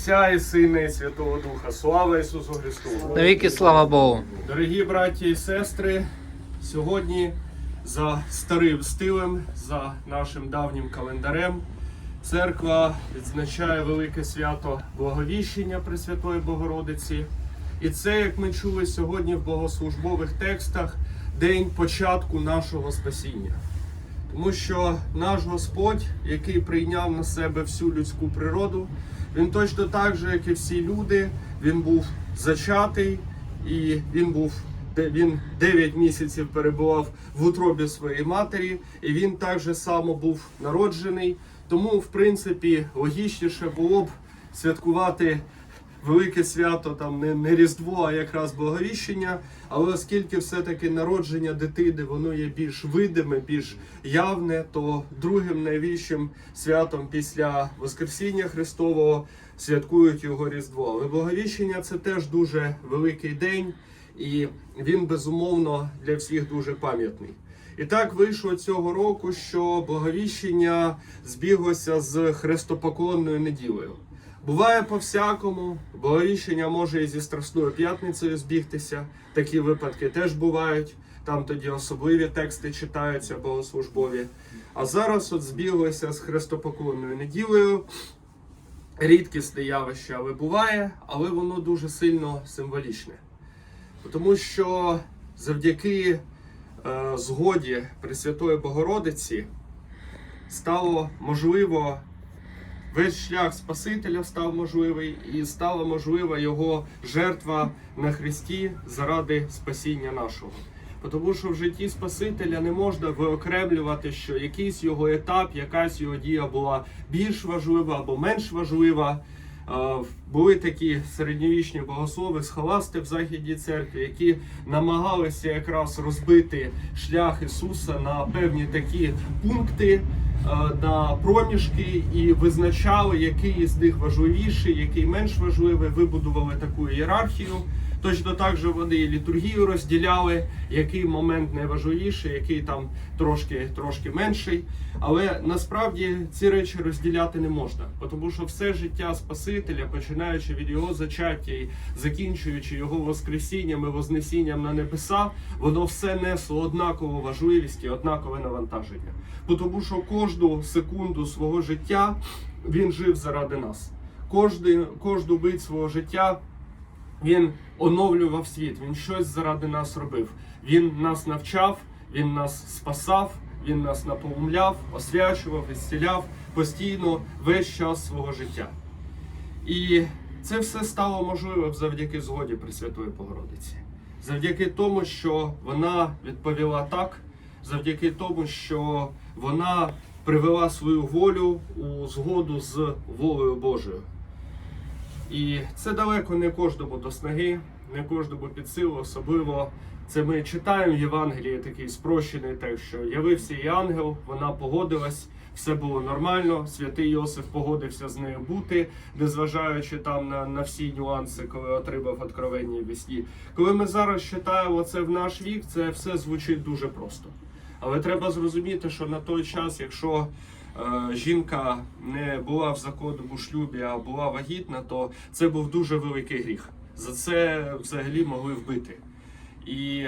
Отця і Сина, і Святого Духа. Слава Ісусу Христу! Навіки слава Богу. Дорогі браті і сестри, сьогодні за старим стилем, за нашим давнім календарем, церква відзначає велике свято Благовіщення Пресвятої Богородиці. І це, як ми чули сьогодні в богослужбових текстах, день початку нашого спасіння. Тому що наш Господь, який прийняв на себе всю людську природу, він точно так же, як і всі люди, він був зачатий і він був він 9 місяців перебував в утробі своєї матері, і він так же само був народжений. Тому, в принципі, логічніше було б святкувати велике свято, там не, не Різдво, а якраз Благовіщення. Але оскільки все-таки народження дитини воно є більш видиме, більш явне, то другим найвищим святом після Воскресіння Христового святкують його Різдво. Але Благовіщення це теж дуже великий день, і він безумовно для всіх дуже пам'ятний. І так вийшло цього року, що Благовіщення збіглося з хрестопоклонною неділею. Буває по-всякому, благовіщення може і зі Страсною п'ятницею збігтися. Такі випадки теж бувають. Там тоді особливі тексти читаються богослужбові. А зараз от збіглося з хрестопоклонною неділею. Рідкісне явище, але буває, але воно дуже сильно символічне. Тому що завдяки е, згоді Пресвятої Богородиці стало можливо Весь шлях Спасителя став можливий і стала можлива його жертва на Христі заради спасіння нашого. Тому що в житті Спасителя не можна виокремлювати, що якийсь його етап, якась його дія була більш важлива або менш важлива. Були такі середньовічні богослови, схоласти в Західній церкві, які намагалися якраз розбити шлях Ісуса на певні такі пункти, е, на проміжки і визначали, який із них важливіший, який менш важливий, вибудували таку ієрархію. Точно так же вони і літургію розділяли, який момент найважливіший, який там трошки, трошки менший. Але насправді ці речі розділяти не можна, тому що все життя Спасителя, починаючи від його зачаття і закінчуючи його воскресінням і вознесінням на небеса, воно все несло однакову важливість і однакове навантаження. Тому що кожну секунду свого життя він жив заради нас. Кожну, кожну мить свого життя він оновлював світ, він щось заради нас робив. Він нас навчав, він нас спасав, він нас наповумляв, освячував, ісціляв постійно весь час свого життя. І це все стало можливим завдяки згоді Пресвятої Богородиці. Завдяки тому, що вона відповіла так, завдяки тому, що вона привела свою волю у згоду з волею Божою. І це далеко не кожному до снаги, не кожному під силу, особливо це ми читаємо в Євангелії такий спрощений текст, що явився і ангел, вона погодилась, все було нормально. Святий Йосиф погодився з нею бути, незважаючи там на, на всі нюанси, коли отримав откровення в сні. Коли ми зараз читаємо це в наш вік, це все звучить дуже просто. Але треба зрозуміти, що на той час, якщо е, жінка не була в законному шлюбі, а була вагітна, то це був дуже великий гріх. За це взагалі могли вбити. І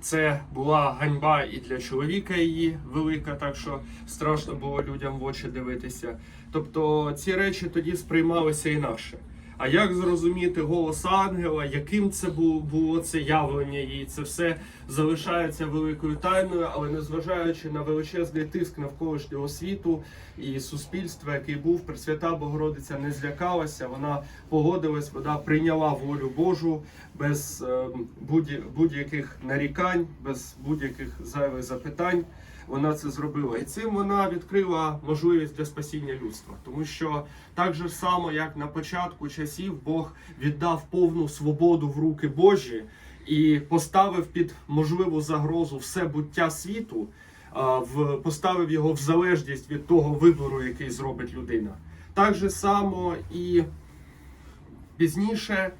це була ганьба і для чоловіка її велика, так що страшно було людям в очі дивитися. Тобто ці речі тоді сприймалися інакше. А як зрозуміти голос ангела, яким це було, це явлення їй? Це все залишається великою тайною, але незважаючи на величезний тиск навколишнього світу і суспільства, який був, Пресвята Богородиця не злякалася, вона погодилась, вона прийняла волю Божу без е, будь-яких нарікань, без будь-яких зайвих запитань. Вона це зробила, і цим вона відкрила можливість для спасіння людства, тому що так же само, як на початку часів Бог віддав повну свободу в руки Божі і поставив під можливу загрозу все буття світу, поставив його в залежність від того вибору, який зробить людина. Так же само і пізніше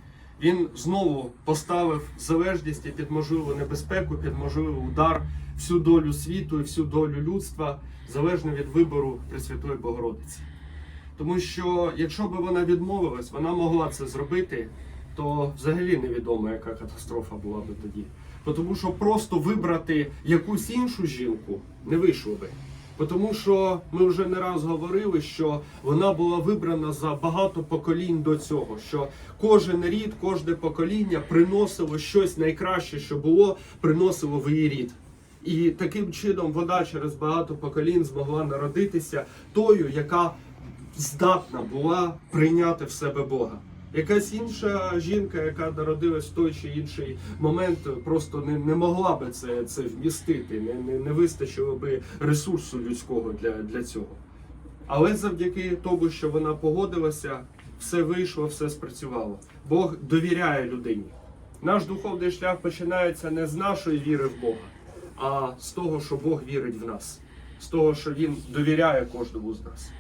він знову поставив залежність і під можливу небезпеку, під можливий удар всю долю світу і всю долю людства залежно від вибору Пресвятої Богородиці. Тому що якщо б вона відмовилась, вона могла це зробити, то взагалі невідомо, яка катастрофа була би тоді. Тому що просто вибрати якусь іншу жінку не вийшло би. Тому що ми вже не раз говорили, що вона була вибрана за багато поколінь до цього. Що кожен рід, кожне покоління приносило щось найкраще, що було, приносило в її рід. І таким чином вона через багато поколінь змогла народитися тою, яка здатна була прийняти в себе Бога. Якась інша жінка, яка народилась в той чи інший момент, просто не, не могла би це, це вмістити, не, не, не вистачило би ресурсу людського для, для цього. Але завдяки тому, що вона погодилася, все вийшло, все спрацювало. Бог довіряє людині. Наш духовний шлях починається не з нашої віри в Бога, а з того, що Бог вірить в нас, з того, що Він довіряє кожному з нас.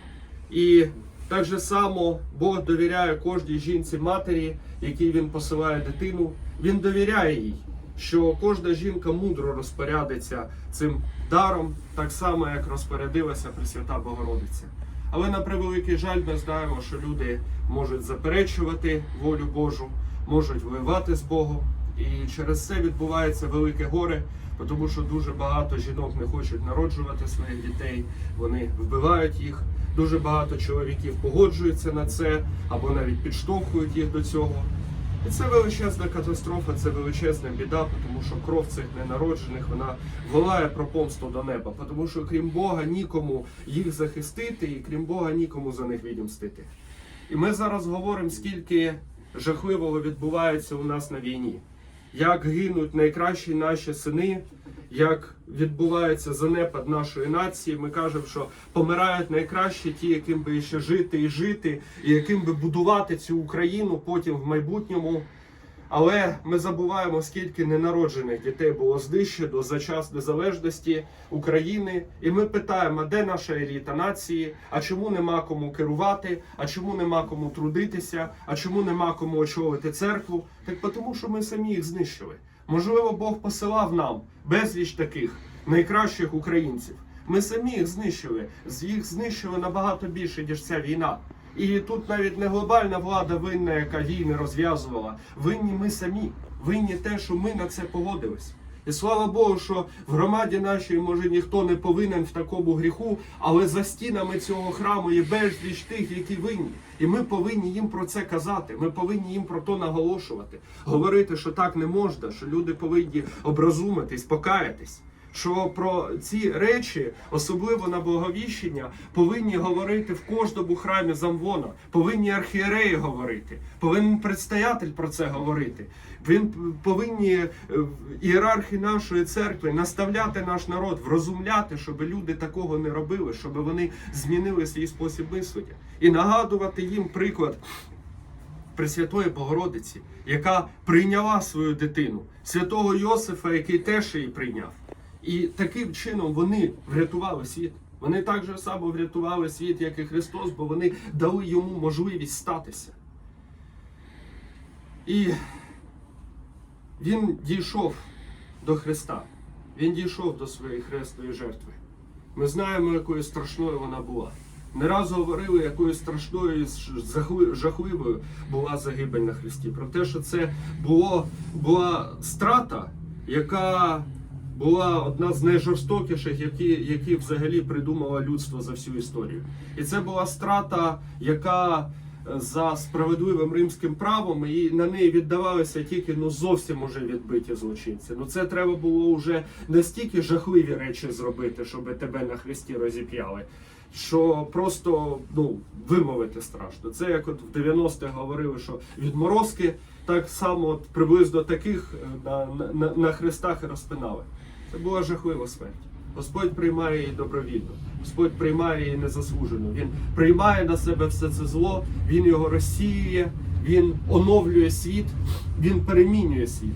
І так же само Бог довіряє кожній жінці матері, якій він посилає дитину. Він довіряє їй, що кожна жінка мудро розпорядиться цим даром, так само як розпорядилася Пресвята Богородиця. Але на превеликий жаль, ми знаємо, що люди можуть заперечувати волю Божу, можуть воювати з Богом. І через це відбувається велике горе, тому що дуже багато жінок не хочуть народжувати своїх дітей, вони вбивають їх. Дуже багато чоловіків погоджуються на це або навіть підштовхують їх до цього. І це величезна катастрофа, це величезна біда, тому що кров цих ненароджених вона волає про помсту до неба, тому що крім Бога нікому їх захистити, і крім Бога нікому за них відімстити. І ми зараз говоримо, скільки жахливого відбувається у нас на війні, як гинуть найкращі наші сини, як відбувається занепад нашої нації. Ми кажемо, що помирають найкращі ті, яким би ще жити і жити, і яким би будувати цю Україну потім в майбутньому. Але ми забуваємо, скільки ненароджених дітей було знищено за час незалежності України. І ми питаємо, де наша еліта нації? А чому нема кому керувати? А чому нема кому трудитися? А чому нема кому очолити церкву? Так тому, що ми самі їх знищили. Можливо, Бог посилав нам безліч таких найкращих українців. Ми самі їх знищили. Їх знищили набагато більше, ніж ця війна. І тут навіть не глобальна влада винна, яка війни розв'язувала. Винні ми самі. Винні те, що ми на це погодились. І слава Богу, що в громаді нашій може ніхто не повинен в такому гріху, але за стінами цього храму є безліч тих, які винні. І ми повинні їм про це казати. Ми повинні їм про то наголошувати, говорити, що так не можна, що люди повинні образумитись, покаятись. Що про ці речі, особливо на благовіщення, повинні говорити в кожному храмі замвона, повинні архієреї говорити, повинен предстоятель про це говорити. Він повинні е, ієрархи нашої церкви наставляти наш народ, врозумляти, щоб люди такого не робили, щоб вони змінили свій спосіб мислення і нагадувати їм приклад Пресвятої Богородиці, яка прийняла свою дитину, святого Йосифа, який теж її прийняв. І таким чином вони врятували світ. Вони так же само врятували світ, як і Христос, бо вони дали йому можливість статися. І він дійшов до Христа. Він дійшов до своєї хресної жертви. Ми знаємо, якою страшною вона була. Не раз говорили, якою страшною і жахливою була загибель на Христі. Про те, що це було, була страта, яка була одна з найжорстокіших, які, які взагалі придумало людство за всю історію. І це була страта, яка е, за справедливим римським правом і на неї віддавалися тільки ну зовсім уже відбиті злочинці. Ну це треба було вже настільки жахливі речі зробити, щоб тебе на хресті розіп'яли. Що просто ну вимовити страшно. Це як от в 90-х говорили, що відморозки так само от, приблизно таких е, на, на, на хрестах і розпинали. Це була жахлива смерть. Господь приймає її добровільно, Господь приймає її незаслужено. Він приймає на себе все це зло, Він його розсіює, Він оновлює світ, Він перемінює світ.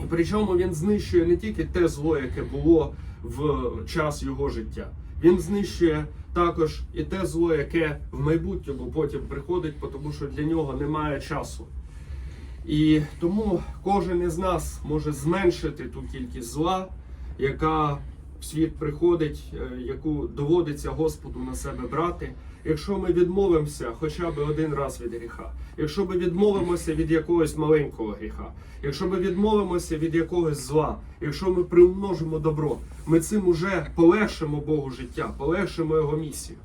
І причому він знищує не тільки те зло, яке було в час його життя. Він знищує також і те зло, яке в майбутньому потім приходить, тому що для нього немає часу. І тому кожен із нас може зменшити ту кількість зла, яка в світ приходить, е, яку доводиться Господу на себе брати. якщо ми відмовимося хоча б один раз від гріха, якщо ми відмовимося від якогось маленького гріха, якщо ми відмовимося від якогось зла, якщо ми примножимо добро, ми цим уже полегшимо Богу життя, полегшимо його місію.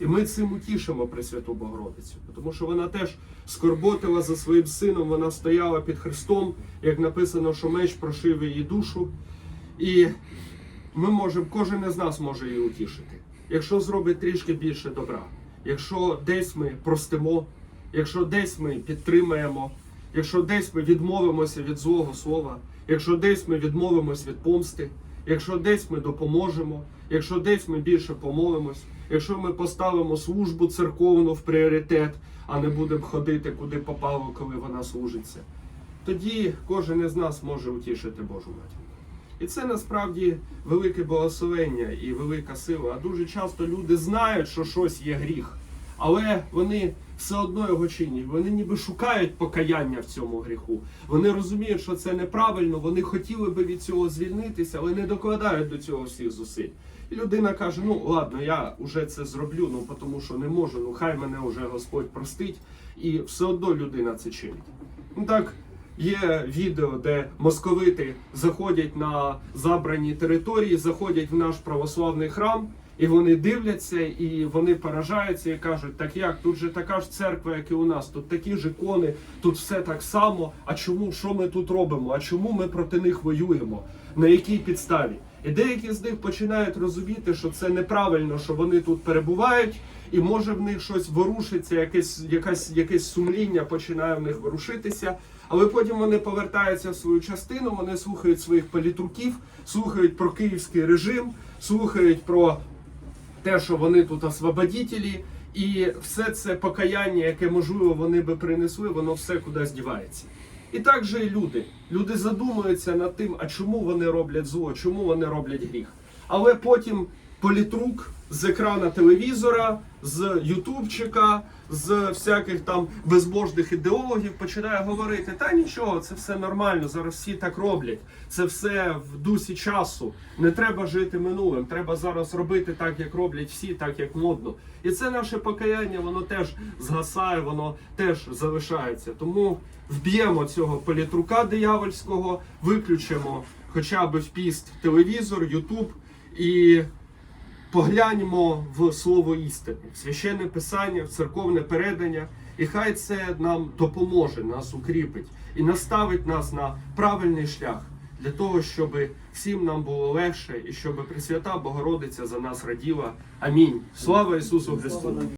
І ми цим утішимо Пресвяту Богородицю, тому що вона теж скорботила за своїм сином, вона стояла під Христом, як написано, що меч прошив її душу. І ми можемо, кожен із нас може її утішити. Якщо зробить трішки більше добра, якщо десь ми простимо, якщо десь ми підтримаємо, якщо десь ми відмовимося від злого слова, якщо десь ми відмовимося від помсти, якщо десь ми допоможемо, якщо десь ми більше помолимось, якщо ми поставимо службу церковну в пріоритет, а не будемо ходити куди попало, коли вона служиться, тоді кожен із нас може утішити Божу матір. І це насправді велике благословення і велика сила. А дуже часто люди знають, що щось є гріх, але вони все одно його чинять. Вони ніби шукають покаяння в цьому гріху. Вони розуміють, що це неправильно, вони хотіли би від цього звільнитися, але не докладають до цього всіх зусиль. І людина каже: ну ладно, я вже це зроблю, ну тому що не можу, ну хай мене вже Господь простить. І все одно людина це чинить. Ну так, Є відео, де московити заходять на забрані території, заходять в наш православний храм, і вони дивляться, і вони поражаються і кажуть, так як тут же така ж церква, як і у нас, тут такі ж ікони, тут все так само. А чому що ми тут робимо? А чому ми проти них воюємо? На якій підставі? І деякі з них починають розуміти, що це неправильно, що вони тут перебувають, і може в них щось ворушиться, якесь, якась, якесь сумління починає в них ворушитися. Але потім вони повертаються в свою частину, вони слухають своїх політруків, слухають про київський режим, слухають про те, що вони тут освободітелі, і все це покаяння, яке можливо вони би принесли, воно все кудись дівається. І так же і люди. Люди задумуються над тим, а чому вони роблять зло, чому вони роблять гріх. Але потім політрук з екрана телевізора, з ютубчика, з всяких там безбожних ідеологів починає говорити: та нічого, це все нормально, зараз всі так роблять. Це все в дусі часу. Не треба жити минулим. Треба зараз робити так, як роблять всі, так як модно. І це наше покаяння, воно теж згасає, воно теж залишається. Тому вб'ємо цього політрука диявольського, виключимо хоча б в піст телевізор, Ютуб і погляньмо в слово істини, в священне писання, в церковне передання, і хай це нам допоможе, нас укріпить і наставить нас на правильний шлях для того, щоб всім нам було легше і щоб Пресвята Богородиця за нас раділа. Амінь. Слава Ісусу Христу!